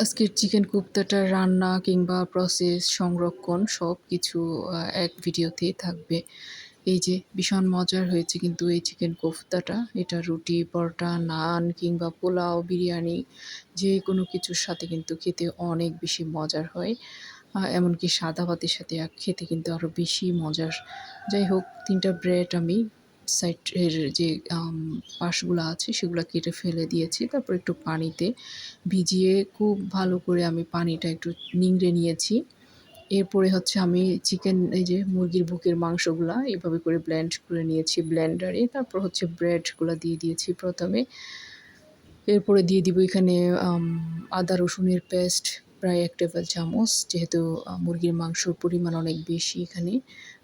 আজকের চিকেন কোপ্তাটার রান্না কিংবা প্রসেস সংরক্ষণ সব কিছু এক ভিডিওতেই থাকবে। এই যে ভীষণ মজার হয়েছে কিন্তু এই চিকেন কোফতাটা এটা রুটি, পরোটা, নান কিংবা পোলাও, বিরিয়ানি যে কোনো কিছুর সাথে কিন্তু খেতে অনেক বেশি মজার হয়। এমনকি সাদা ভাতের সাথে খেতে কিন্তু আরও বেশি মজার। যাই হোক, তিনটা ব্রেড আমি সাইডের যে পাশগুলো আছে সেগুলো কেটে ফেলে দিয়েছি। তারপর একটু পানিতে ভিজিয়ে খুব ভালো করে আমি পানিটা একটু নিংড়ে নিয়েছি। এরপরে হচ্ছে আমি চিকেন, এই যে মুরগির বুকের মাংসগুলো এভাবে করে ব্লেন্ড করে নিয়েছি ব্লেন্ডারে। তারপর হচ্ছে ব্রেডগুলো দিয়ে দিয়েছি প্রথমে। এরপরে দিয়ে দিব এখানে আদা রসুনের পেস্ট, প্রায় এক টেবিল চামচ, যেহেতু মুরগির মাংসর পরিমাণ অনেক বেশি এখানে।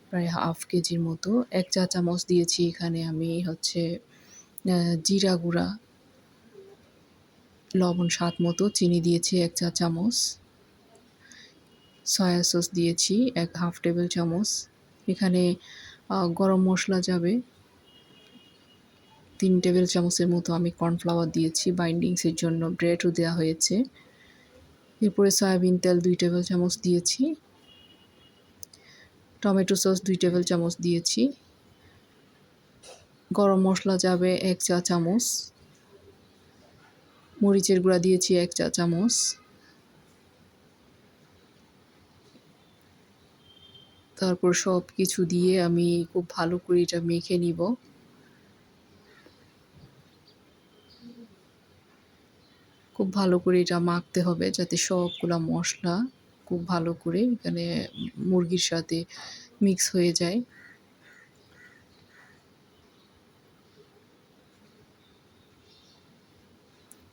প্রায় হাফ কেজির মতো। এক চা চামচ দিয়েছি এখানে আমি হচ্ছে জিরা গুঁড়া, লবণ স্বাদ মতো, চিনি দিয়েছি এক চা চামচ। সয়া সস দিয়েছি এক হাফ টেবিল চামচ। এখানে গরম মশলা যাবে। তিন টেবিল চামচের মতো আমি কর্নফ্লাওয়ার দিয়েছি, বাইন্ডিংসের জন্য। ব্রেডও দেওয়া হয়েছে। এরপরে সয়াবিন তেল দুই টেবিল চামচ দিয়েছি। টমেটো সস দুই টেবিল চামচ দিয়েছি। গরম মশলা যাবে এক চা চামচ। মরিচের গুঁড়া দিয়েছি এক চা চামচ। তারপর সব কিছু দিয়ে আমি খুব ভালো করে এটা মেখে নিব। খুব ভালো করে এটা মাখতে হবে যাতে সবগুলা মশলা খুব ভালো করে এখানে মুরগির সাথে মিক্স হয়ে যায়।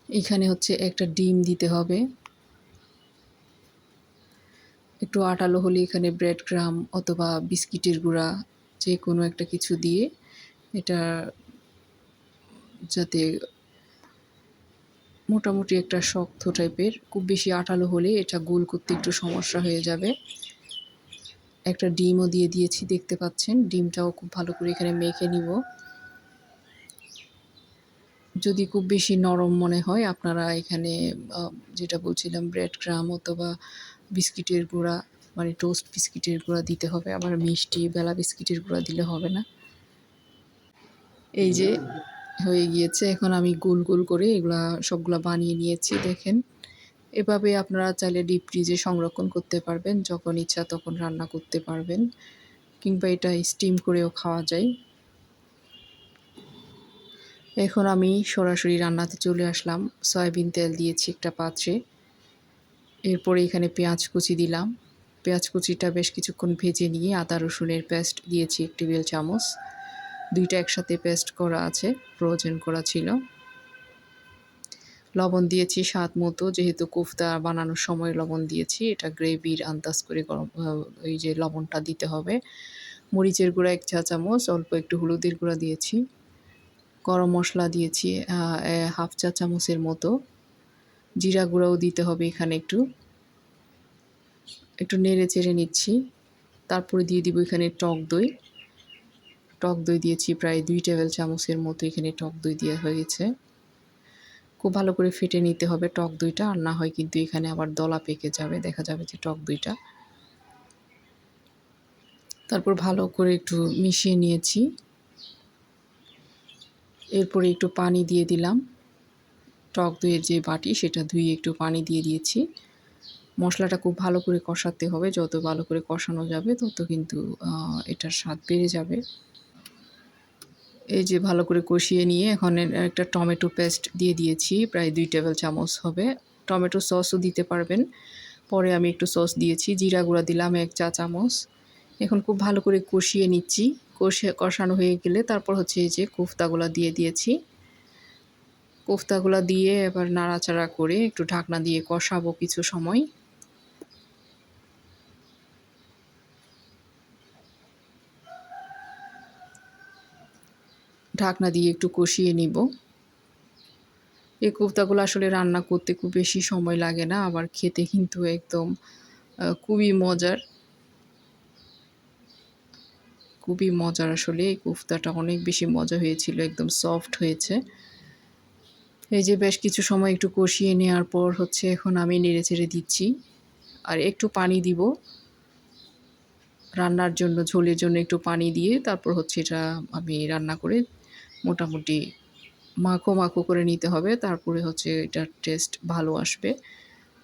এখানে হচ্ছে একটা ডিম দিতে হবে। একটু আটালো হলে এখানে ব্রেড গ্রাম অথবা বিস্কিটের গুঁড়া যে কোনো একটা কিছু দিয়ে এটা যাতে মোটামুটি একটা শক্ত টাইপের খুব বেশি আটালো হলে এটা গোল করতে একটু সমস্যা হয়ে যাবে। একটা ডিমও দিয়ে দিয়েছি, দেখতে পাচ্ছেন। ডিমটাও খুব ভালো করে এখানে মেখে নিব। যদি খুব বেশি নরম মনে হয়, আপনারা এখানে যেটা বলছিলাম ব্রেড ক্রাম অথবা বিস্কিটের গুঁড়া মানে টোস্ট বিস্কিটের গুঁড়া দিতে হবে। আবার মিষ্টি, বেলা বিস্কিটের গুঁড়া দিলে হবে না। এই যে হয়ে গিয়েছে। এখন আমি গোল গোল করে এগুলা সবগুলা বানিয়ে নিয়েছি, দেখেন। এভাবে আপনারা চাইলে ডিপ ফ্রিজে সংরক্ষণ করতে পারবেন, যখন ইচ্ছা তখন রান্না করতে পারবেন, কিংবা এটা স্টিম করেও খাওয়া যায়। এখন আমি সরাসরি রান্নাতে চলে আসলাম। সয়াবিন তেল দিয়েছি একটা পাত্রে। এরপরে এখানে পেঁয়াজ কুচি দিলাম। পেঁয়াজ কুচিটা বেশ কিছুক্ষণ ভেজে নিয়ে আদা রসুনের পেস্ট দিয়েছি এক টেবিল চামচ। দুইটা একসাথে পেস্ট করা আছে, ফ্রোজেন করা ছিল। লবণ দিয়েছি স্বাদ মতো, যেহেতু কোফতা বানানোর সময় লবণ দিয়েছি, এটা গ্রেভির আন্দাজ করে গরম এই যে লবণটা দিতে হবে। মরিচের গুঁড়া এক চা চামচ, অল্প একটু হলুদের গুঁড়া দিয়েছি। গরম মশলা দিয়েছি হাফ চা চামচের মতো। জিরা গুঁড়াও দিতে হবে এখানে একটু। একটু নেড়ে চেড়ে নিচ্ছি। তারপরে দিয়ে দিব এখানে টক দই। টক দই দিয়েছি, প্রায় দুই টেবিল চামচের মতো এখানে টক দই দেওয়া হয়েছে। খুব ভালো করে ফেটে নিতে হবে টক দইটা, আর না হয় কিন্তু এখানে আবার দলা পেকে যাবে, দেখা যাবে যে টক দইটা। তারপর ভালো করে একটু মিশিয়ে নিয়েছি। এরপরে একটু পানি দিয়ে দিলাম। টক দইয়ের যে বাটি, সেটা ধুয়ে একটু পানি দিয়ে দিয়েছি। মশলাটা খুব ভালো করে কষাতে হবে, যত ভালো করে কষানো যাবে, তত কিন্তু এটার স্বাদ বেড়ে যাবে। এই যে ভালো করে কষিয়ে নিয়ে এখন একটা টমেটো পেস্ট দিয়ে দিয়েছি, প্রায় দুই টেবিল চামচ হবে। টমেটো সসও দিতে পারবেন। পরে আমি একটু সস দিয়েছি, জিরা গুঁড়া দিলাম এক চা চামচ। এখন খুব ভালো করে কষিয়ে নিচ্ছি। কষে, কষানো হয়ে গেলে তারপর হচ্ছে এই যে কোফতাগুলো দিয়ে দিয়েছি। কোফতাগুলো দিয়ে এবার নাড়াচাড়া করে একটু ঢাকনা দিয়ে কষাবো কিছু সময়। ঢাকনা দিয়ে একটু কষিয়ে নিব। এই কোফতাগুলো আসলে রান্না করতে খুব বেশি সময় লাগে না, আবার খেতে কিন্তু একদম খুবই মজার। খুবই মজার আসলে এই কোফতাটা, অনেক বেশি মজা হয়েছিল, একদম সফট হয়েছে। এই যে বেশ কিছু সময় একটু কষিয়ে নেওয়ার পর হচ্ছে এখন আমি নেড়ে চেড়ে দিচ্ছি, আর একটু পানি দিব। রান্নার জন্য, ঝোলের জন্য একটু পানি দিয়ে তারপর হচ্ছে এটা আমি রান্না করে মোটামুটি মাখো মাখো করে নিতে হবে। তারপরে হচ্ছে এটার টেস্ট ভালো আসবে।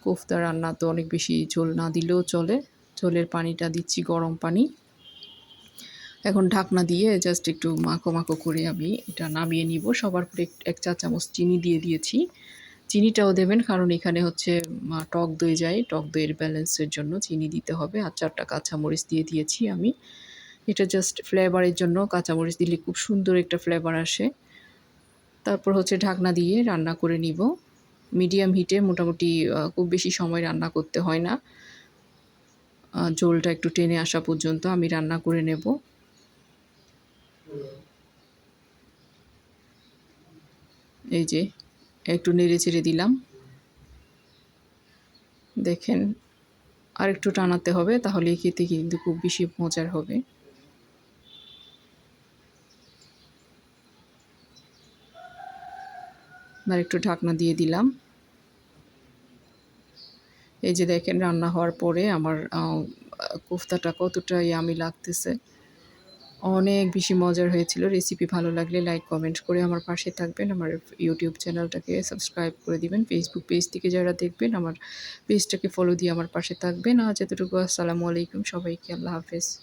কোফতা রান্না তো অনেক বেশি ঝোল না দিলেও চলে। ঝোলের পানিটা দিচ্ছি গরম পানি। এখন ঢাকনা দিয়ে জাস্ট একটু মাখো মাখো করে আমি এটা নামিয়ে নিব। সবার পরে এক চা চামচ চিনি দিয়ে দিয়েছি। চিনিটাও দেবেন কারণ এখানে হচ্ছে টক দই যায়। টক দইয়ের ব্যালেন্সের জন্য চিনি দিতে হবে। আর চারটা কাঁচামরিচ দিয়ে দিয়েছি আমি। এটা জাস্ট ফ্লেভারের জন্য কাঁচামরিচ দিলে খুব সুন্দর একটা ফ্লেভার আসে। তারপর হচ্ছে ঢাকনা দিয়ে রান্না করে নিব। মিডিয়াম হিটে মোটামুটি খুব বেশি সময় রান্না করতে হয় না। ঝোলটা একটু টেনে আসা পর্যন্ত আমি রান্না করে নেব। এই যে, একটু নেড়ে চেড়ে দিলাম। দেখেন আর একটু টানাতে হবে, তাহলে খেতে কিন্তু খুব বেশি মজার হবে। আর একটু ঢাকনা দিয়ে দিলাম। এই যে দেখেন, রান্না হওয়ার পরে আমার কোফতাটা কতটা ইয়ামি লাগতেছে। অনেক বেশি মজার হয়েছিল। রেসিপি ভালো লাগলে লাইক কমেন্ট করে আমার পাশে থাকবেন। আমার ইউটিউব চ্যানেলটাকে সাবস্ক্রাইব করে দিবেন। ফেসবুক পেজ থেকে যারা দেখবেন, আমার পেজটাকে ফলো দিয়ে আমার পাশে থাকবেন। আজ এতটুকু। আসসালামু আলাইকুম সবাইকে। আল্লাহ হাফেজ।